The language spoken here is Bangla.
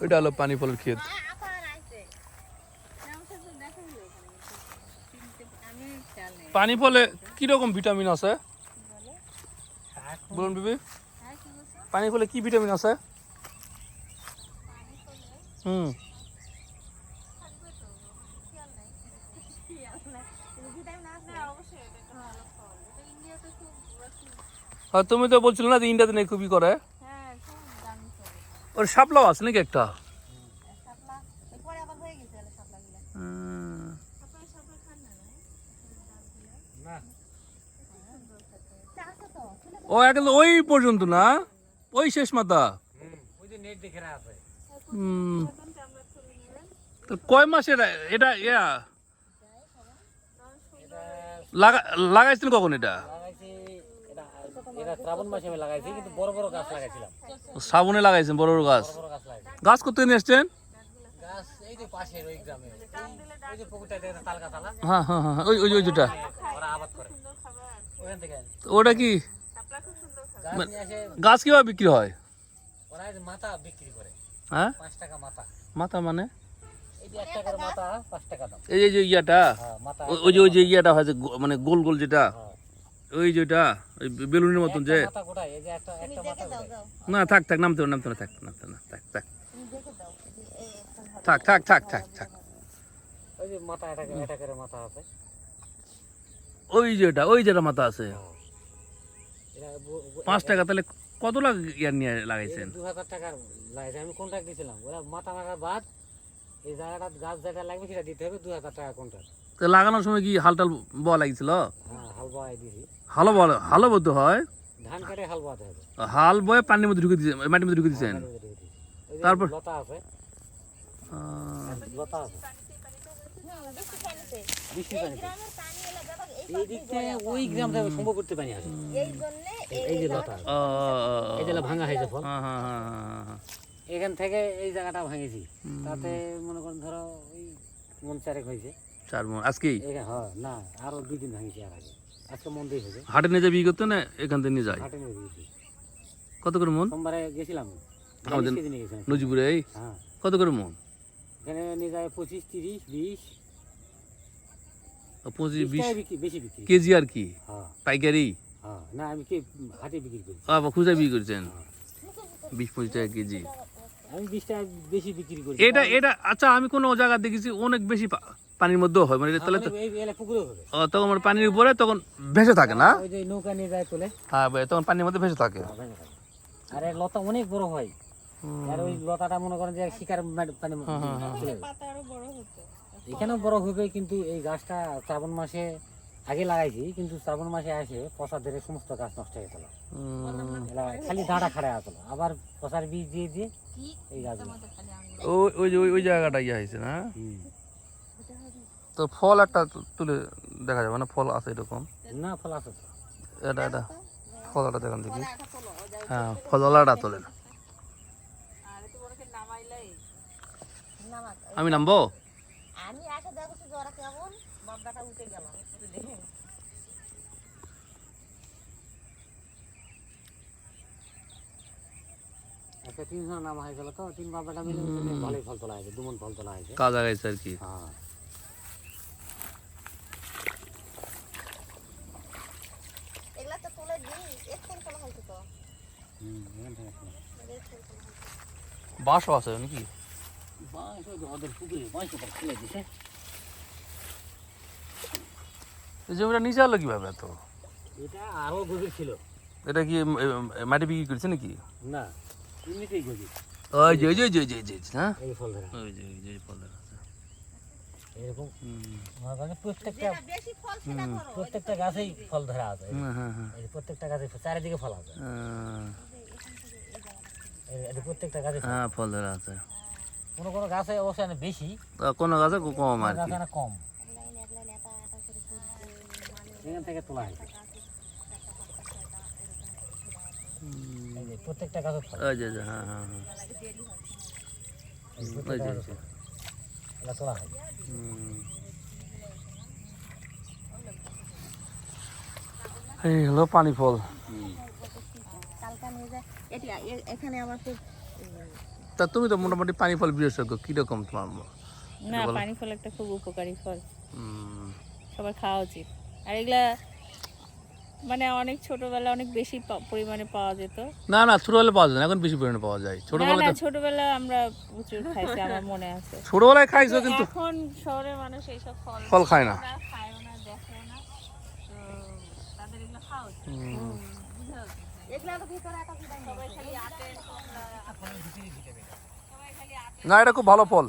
ওইটা হলো পানি ফলের ক্ষেত পানি ফলে কীরকম ভিটামিন আছে? বলুন বিবি। পানি ফলে কি ভিটামিন আছে? হুম। আর তুমি তো বলছিলে না যে ইন্ডিয়াতে নেই খুবই করে। ওর শাপলাও আছে নাকি একটা? হুম। ও একদম ওই পর্যন্ত না? ওই শেষ মাথা? ওই যে নেট দেখে আছে। হুম। তো কয় মাসের এটা ইয়া? লাগা লাগাইছিলেন কখন এটা? এটা এটা শ্রাবণ মাসে আমি লাগাইছি কিন্তু বড় বড় গাছ লাগাইছিলাম। শ্রাবণে লাগাইছেন বড় বড় গাছ? গাছ করতে নিয়ে এসছেন হ্যাঁ হ্যাঁ হ্যাঁ ওটা কি? গাছ কীভাবে বিক্রি হয়? মাথা বিক্রি করে। হ্যাঁ? টাকা মাথা। মাথা মানে? এই যে ইয়াটা? হ্যাঁ ওই- ওই যে ওই যে ইয়াটা হয় মানে গোল গোল যেটা। ওই যেটা ওই বেলুনের মতন যে। একটা মাথা কোটায় এই যে একটা একটা মাথা কোটায় না থাক থাক নামতে নামতে হবে, থাক নামতে না থাক থাক। থাক থাক থাক থাক থাক। ওই যে মাথা এটা এটা করে মাথা আছে। ওই যেটা ওই যেটা মাথা আছে। হ্যাঁ। পাঁচ টাকা তাহলে কত লাখ ইয়ার নিয়ে লাগাইছেন? দু হাজার টাকার লাগাইছে আমি কন্ট্রাক্ট দিয়েছিলাম ওরা মাথা মারা বাদ এই জায়গাটা গাছ যেটা লাগবে সেটা দিতে হবে দু হাজার টাকা কন্ট্রাক্ট তো লাগানোর সময় কি হালটাল বয়া লাগিছিল হ্যাঁ হাল বয় হালো বল হালো বলতে হয়? হাল হাল বয়ে পানির মধ্যে ঢুকে দিয়েছেন মাটির মধ্যে ঢুকে দিয়েছেন তারপর? হ্যাঁ, হ্যাঁ, হ্যাঁ, হ্যাঁ, হ্যাঁ। এখান থেকে এই জায়গাটা ভাঙেছি। তাতে মনে করেন ধরো ওই মন চারেক হয়েছে। চার মন। হ্যাঁ না আরও দুই দিন ভাঙেছি আর আগে। আজকে মন দিয়ে হয়েছে। হাটে নিয়ে যাবি করতে না এখান থেকে নিয়ে হাটে নিয়ে কত করে মন? সোমবারে গেছিলাম। আমাদের কেজি নজিপুরে এই? হ্যাঁ। কত করে মন? এখানে নিয়ে যায় পঁচিশ তিরিশ বিশ। পঁচিশ বিশ বিশ? টাকায় বিক্রি বেশি বিক্রি। কেজি আর কি? হ্যাঁ। পাইকারি? না আমি কি হাটে বিক্রি করি? বিক্রি করছেন? বিশ পঁচিশ টাকা কেজি। আমি বিশ টাকা বেশি বিক্রি করি। এটা এটা আচ্ছা আমি কোনো জায়গা দেখেছি অনেক বেশি পা- পানির মধ্যেও হয়। মানে তাহলে তো ও, তখন মানে পানির উপরে তখন ভেসে থাকে না? ওই যে নৌকা নিয়ে যায় তোলে। হ্যাঁ ভাই, তখন পানির মধ্যে ভেসে থাকে। হ্যাঁ। আর এর লতা অনেক বড় হয়। আর ওই লতাটা মনে করেন যে শিকার মা- পানি। এখানেও বড় হবে কিন্তু এই গাছটা শ্রাবণ মাসে আগে লাগাইছি কিন্তু শ্রাবণ মাসে আসে পচা ধরে সমস্ত গাছ নষ্ট হয়ে গেল। খালি দাঁড়া খাড়া আসলো আবার পচার বীজ দিয়ে দিয়ে এই গাছগুলো। ওই ওই ওই ওই জায়গাটা ইয়ে হয়েছে না। তো ফল একটা তুলে দেখা যাবে না ফল আছে এরকম। না ফল আছে তো। এটা এটা ফলটা দেখান দেখি। হ্যাঁ ফলওয়ালাটা তোলেন আমি নামবো? আমি এসে দেখছি যে ওরা কেমন বাবদাটা উঠে গেল একটু দেখে একটা তিনশো নাম হয়ে গেল তো তিন বাবাটা মিলে ভালোই ফল তোলা হয়েছে দুমন ফল তোলা হয়েছে কাজ আগাইছে আর কি হ্যাঁ এগুলা তো তুলে দিই এক্ষণ তোলা হয়েছে তো হুম এখান থেকে ফল। বাঁশও আছে নাকি? এই জমিটা নিচে আলো কীভাবে এত? এটা আরও গভীর ছিল। এটা কি মাটি বিক্রি করছে নাকি? না এমনিতেই গভীর। ওই যে ওই যে ওই যে ওই যে, হ্যাঁ? এই ফল ধরা ওই যে ওই যে ফল দেখা এরকম? প্রত্যেকটা যেটা বেশি ফল সেটা করো প্রত্যেকটা গাছেই ফল ধরা আছে। হ্যাঁ হ্যাঁ হ্যাঁ। প্রত্যেকটা গাছে চারিদিকে ফল আছে। প্রত্যেকটা গাছে হ্যাঁ ফল ধরা আছে। কোনো কোনো গাছে অবশ্যই বেশি। কোনো গাছে কম আর কি। কম। এখান থেকে তোলা প্রত্যেকটা গাছে হ্যাঁ হ্যাঁ হ্যাঁ। প্রত্যেকটা গাছে তোলা হয়। এই হলো পানি ফল কালকা নিয়ে যায় এটি এ- এখানে আমার খুব তা তুমি তো মোটামুটি পানি ফল বিশেষজ্ঞ কীরকম তোমার না পানি ফল একটা খুব উপকারী ফল। সবার খাওয়া উচিত। আর এগুলা মানে অনেক ছোটবেলা অনেক বেশি পরিমাণে পাওয়া যেত। না না ছোটবেলায় পাওয়া যায় না এখন বেশি পরিমাণে পাওয়া যায়। না ছোটবেলায় না ছোটবেলা আমরা প্রচুর খাইছি আমার মনে আছে। ছোটবেলায় খাইছো কিন্তু এখন শহরের মানুষ এইসব ফল ফল খায় না। খায়ও না দেখেও না তো তাদের এগুলো খাওয়া উচিত। না এটা খুব ভালো ফল।